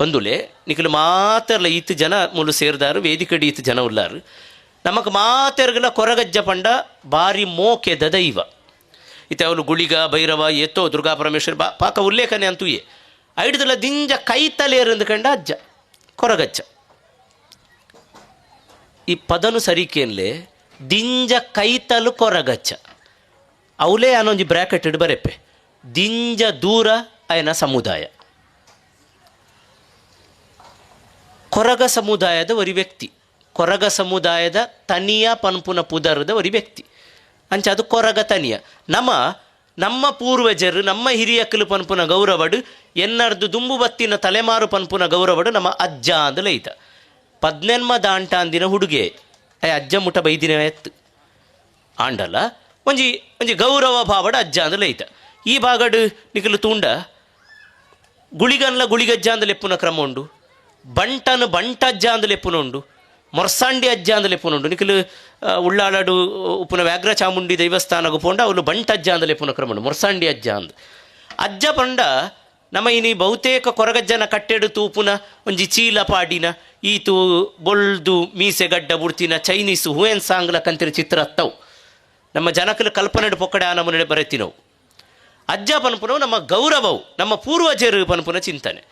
ಬಂದುಲೆ, ನಿಖಲು ಮಾತ್ರ ಈತ ಜನ ಮುಲು ಸೇರಿದಾರು, ವೇದಿಕಡಿ ಈತ ಜನ ಉಳ್ಳಾರು ನಮಕ್ ಮಾತೆರ್ಗಲ ಕೊರಗಜ್ಜ ಪಂಡ ಬಾರಿ ಮೋಕೆ ದೈವ ಇತ್ತೆ ಅವಳು ಗುಳಿಗ, ಭೈರವ ಎತ್ತೋ ದುರ್ಗಾ ಪರಮೇಶ್ವರ ಬಾ, ಪಾಕ ಉಲ್ಲೇಖನೆ ಅಂತೂ ಏ ದಿಂಜ ಕೈತಲೇರಂದು ಕಂಡ ಅಜ್ಜ, ಕೊರಗಜ್ಜ. ಈ ಪದನು ಸರಿಕೇನ್ಲೆ, ದಿಂಜ ಕೈತಲು ಕೊರಗಚ್ಚ ಅವಲೇ ಅನ್ನೊಂದು ಬ್ರ್ಯಾಕೆಟ್ ಇಡ್ ಬರೆಪ್ಪೆ ದಿಂಜ ದೂರ ಅಯನ ಸಮುದಾಯ. ಕೊರಗ ಸಮುದಾಯದ ಒರಿ ವ್ಯಕ್ತಿ. ಕೊರಗ ಸಮುದಾಯದ ತನಿಯ ಪನ್ಪುನ ಪುದರದ ಒರಿ ವ್ಯಕ್ತಿ. ಅಂಚ ಅದು ಕೊರಗ ತನಿಯ. ನಮ್ಮ ನಮ್ಮ ಪೂರ್ವಜರು, ನಮ್ಮ ಹಿರಿಯಕ್ಕಲು ಪನ್ಪುನ ಗೌರವಡು, ಎನ್ನರ್ದು ದುಂಬು ಬತ್ತಿನ ತಲೆಮಾರು ಪನ್ಪುನ ಗೌರವಡು ನಮ್ಮ ಅಜ್ಜ ಅಂದ ಲೈತ ಪದ್ನೆನ್ಮ ದಾಂಟಾಂದಿನ ಹುಡುಗೆ. ಅಯ್ಯ ಅಜ್ಜ ಮುಟ ಬೈದಿನ ಎತ್ತು. ಆಂಡಲ, ಒಂಜಿ ಒಂಜಿ ಗೌರವ ಭಾವಡ ಅಜ್ಜ ಅಂದ ಲೈತ ಈ ಭಾಗಡು ನಿಖಲು ತೂಂಡ, ಗುಳಿಗನ್ಲ ಗುಳಿಗಜ್ಜ ಅಂದ ಲೆಪ್ಪುನ ಕ್ರಮ ಉಂಡು. ಬಂಟನು ಬಂಟ ಅಜ್ಜ ಲೆಪ್ಪುನ ಉಂಡು ಮೊರ್ಸಾಂಡಿ ಅಜ್ಜ ಅಂದಲೆ ಲೆಪ್ಪುನ ಉಂಡು ನಿಖಲು ಉಳ್ಳಾಳಡು ಉಪ್ಪುನ ವ್ಯಾಘ್ರ ಚಾಮುಂಡಿ ದೈವಸ್ಥಾನಗು ಪೋಂಡ ಅವಳು ಬಂಟ ಅಜ್ಜ ಅಂದಲೆ ಕ್ರಮ ಉಂಡು ಮೊರ್ಸಾಂಡಿ ಅಜ್ಜ ಅಂದ್. ಅಜ್ಜ ಪಂಡ, ನಮ್ಮ ಇನಿ ಬಹುತೇಕ ಕೊರಗಜ್ಜನ ಕಟ್ಟೆಡು ತೂಪುನ ಒಂಜಿ ಚೀಲ ಪಾಡಿನ, ಈತು ಬೊಳ್ದು ಮೀಸೆ ಗಡ್ಡ ಬುಡ್ತಿನ, ಚೈನೀಸ್ ಹೂಯನ್ ಸಾಂಗ್ಲ ಕಂತಿನ ಚಿತ್ರ ಅತ್ತವು. ನಮ್ಮ ಜನಕಲು ಕಲ್ಪನೆಡು ಪೊಕ್ಕಡೆ ಆ ನಮ್ಮನೆ ಬರೆತಿನವು ಅಜ್ಜ ಪನ್ಪುನವು ನಮ್ಮ ಗೌರವವು, ನಮ್ಮ ಪೂರ್ವಜರು ಪನ್ಪುನ ಚಿಂತನೆ.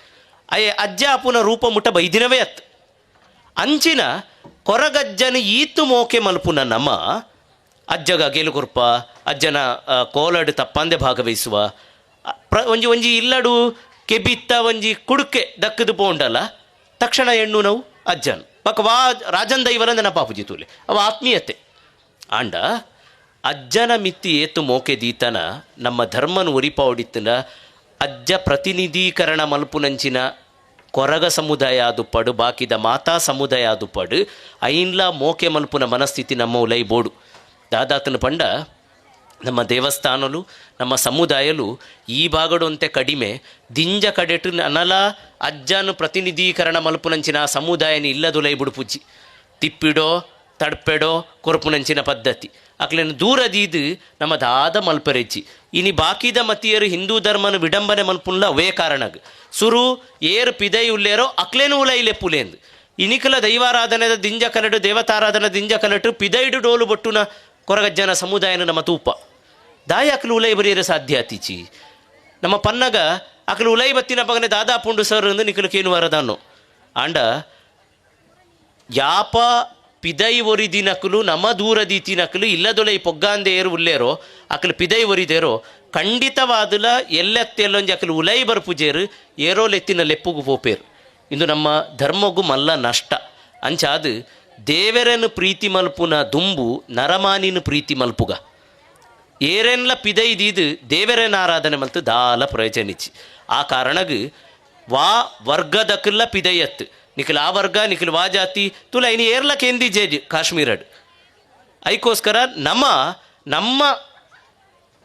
ಅಯ್ಯ ಅಜ್ಜ ಅಪುನ ರೂಪ ಮುಟ ಬೈದಿನವೇ ಅತ್. ಅಂಚಿನ ಕೊರಗಜ್ಜನ ಈತು ಮೋಕೆ ಮಲ್ಪುನ ನಮ್ಮ. ಅಜ್ಜಗ ಗೇಲುಗುರ್ಪ ಅಜ್ಜನ ಕೋಲಡು ತಪ್ಪಂದೆ ಭಾಗವಹಿಸುವ. ಪ್ರ, ಒಂಜಿ ಒಂಜಿ ಇಲ್ಲಡು ಕೆಬಿತ್ತ, ಒಂಜಿ ಕುಡುಕೆ ದಕ್ಕದು ಪೋಂಡಲ್ಲ ತಕ್ಷಣ ಹೆಣ್ಣು ನಾವು ಅಜ್ಜನ್. ಪಕ್ಕ ವಾ, ರಾಜನ್ ದೈವರ ನೆನಪಾಪುಜಿ ತೂಲೆ. ಅವ ಆತ್ಮೀಯತೆ. ಆಂಡ, ಅಜ್ಜನ ಮಿತ್ತಿ ಏತು ಮೋಕೆ ದೀತನ, ನಮ್ಮ ಧರ್ಮನ ಒರಿಪ ಹೊಡಿತನ ಅಜ್ಜ ಪ್ರತಿನಿಧೀಕರಣ ಮಲ್ಪುನಂಚಿನ ಕೊರಗ ಸಮುದಾಯ ಆದುಪಡು ಬಾಕಿದ ಮಾತಾ ಸಮುದಾಯ ಆದುಪಡು ಐನ್ಲ ಮೋಕೆ ಮಲ್ಪುನ ಮನಸ್ಥಿತಿ ನಮ್ಮ ಉಲೈ ಬೋಡು. ದಾದಾತನ ಪಂಡ, ನಮ್ಮ ದೇವಸ್ಥಾನಲು, ನಮ್ಮ ಸಮುದಾಯಲು ಈ ಬಾಗಡೊಂತೆ ಕಡಿಮೆ, ದಿಂಜ ಕಡೆಟು ನನಲ ಅಜ್ಜನು ಪ್ರತಿನಿಧೀಕರಣ ಮಲ್ಪುನಂಚಿನ ಸಮುದಾಯನ ಇಲ್ಲದುಲೈ ಬುಡುಪುಜ್ಜಿ ತಿಪ್ಪಿಡೋ ತಡ್ಪೆಡೋ ಕೊರಪುನಂಚಿನ ಪದ್ಧತಿ. ಅಕ್ಲೇನು ದೂರದೀದು ನಮ್ಮ ದಾದ ಮಲ್ಪರೆಜ್ಜಿ. ಇನಿ ಬಾಕಿದ ಮತಿಯರು ಹಿಂದೂ ಧರ್ಮನ ವಿಡಂಬನೆ ಮಲ್ಪುನ್ಲ ಅವೇ ಕಾರಣಗ್. ಸುರು ಏರು ಪಿದೈ ಉಲ್ಲೇರೋ ಅಕ್ಲೇನು ಉಲ ಇಲೆ ಇನಿಕಲ ದೈವಾರಾಧನೆದ ದಿಂಜ ಕಲಡು ದೇವತಾರಾಧನ ದಿಂಜ ಕಲಟು ಪಿದೈಡು ಡೋಲು ಬೊಟ್ಟುನ ಕೊರಗಜ್ಜನ ಸಮುದಾಯನ ನಮ್ಮ ತೂಪ. ದಾಯ ಅಕ್ಲು ಉಲೈ ಬರೆಯರೆ ಸಾಧ್ಯ ಅತಿಚಿ. ನಮ್ಮ ಪನ್ನಗ ಅಕ್ಲು ಉಲೈ ಬತ್ತಿನ ಪಗನೆ ದಾದಾ ಪುಂಡು ಸರ್ ಎಂದು ನಿಖಲು ವರದನು ಆಂಡ, ಯಾಪ ಪಿದೈ ಒರಿದಿನಕಲು ನಮ್ಮ ದೂರದೀತಿನಕಲು ಇಲ್ಲದೊಲೈ ಪೊಗ್ಗಾಂದೆ ಏರು ಉಲ್ಲೇರೋ, ಅಕಲು ಪಿದೈ ಒರಿದೇರೋ ಖಂಡಿತವಾದಲ ಎಲ್ಲೆತ್ತೆಲ್ಲೊಂಜಿ ಅಕಲು ಉಲೈ ಬರ್ಪುಜೇರು ಏರೋ ಲೆತ್ತಿನ ಲೆಪ್ಪುಗು ಪೋಪೇರು. ಇಂದು ನಮ್ಮ ಧರ್ಮಗು ಮಲ್ಲ ನಷ್ಟ. ಅಂಚಾದು ದೇವರನ್ನು ಪ್ರೀತಿ ಮಲ್ಪುನ ದುಂಬು, ನರಮಾನಿನ ಪ್ರೀತಿ ಮಲ್ಪುಗ. ಏರೆನ್ಲ ಪಿದೈ ದೀದು ದೇವರನ್ನ ಆರಾಧನೆ ಮಲ್ತು ದಾಲ ಪ್ರಯೋಜನಿಚ್ಚಿ ಆ ಕಾರಣಗ್ ವಾ ವರ್ಗದಕ್ಕೆಲ್ಲ ಪಿದೈಯತ್ ನಿಖಿಲ್ ಆ ವರ್ಗ, ನಿಖಿಲ್ ವಾ ಜಾತಿ, ತುಲ, ಇನ್ನು ಏರ್ಲ ಕೇಂದಿ ಜೇಜ್ ಕಾಶ್ಮೀರಡ್ ಐಕೋಸ್ಕರ ನಮ್ಮ ನಮ್ಮ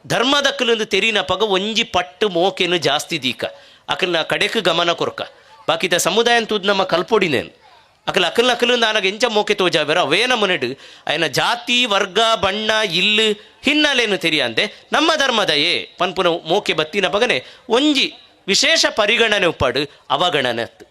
ಧರ್ಮದ ಧರ್ಮದಕ್ಕಲೊಂದು ತೆರಿನ ಪಗ ಒಂಜಿ ಪಟ್ಟು ಮೋಕೆನು ಜಾಸ್ತಿ ದೀಕ. ಅಕಲ್ನ ಕಡೆಕ್ ಗಮನ ಕೊರ್ಕ. ಬಾಕಿದ ಸಮುದಾಯ ತೂದ್ ನಮ್ಮ ಕಲ್ಪೊಡಿನೇನು. ಅಕಲ್ ಅಕಲ್ನ ಅಕಲು ನನಗೆ ಎಂಚ ಮೋಕೆ ತೋಜಾಬೇರ ಅವೇ ಮುನೆಡು ಆಯ್ನ ಜಾತಿ, ವರ್ಗ, ಬಣ್ಣ ಇಲ್ಲು ಹಿನ್ನೆಲೆಯನ್ನು ತೆರಿಯಂದೆ ನಮ್ಮ ಧರ್ಮದ ಏ ಪನ್ಪುನ ಮೋಕೆ ಬತ್ತಿನ ಪಗನೆ, ಒಂಜಿ ವಿಶೇಷ ಪರಿಗಣನೆ ಉಪ್ಪಡು ಅವಗಣನೆ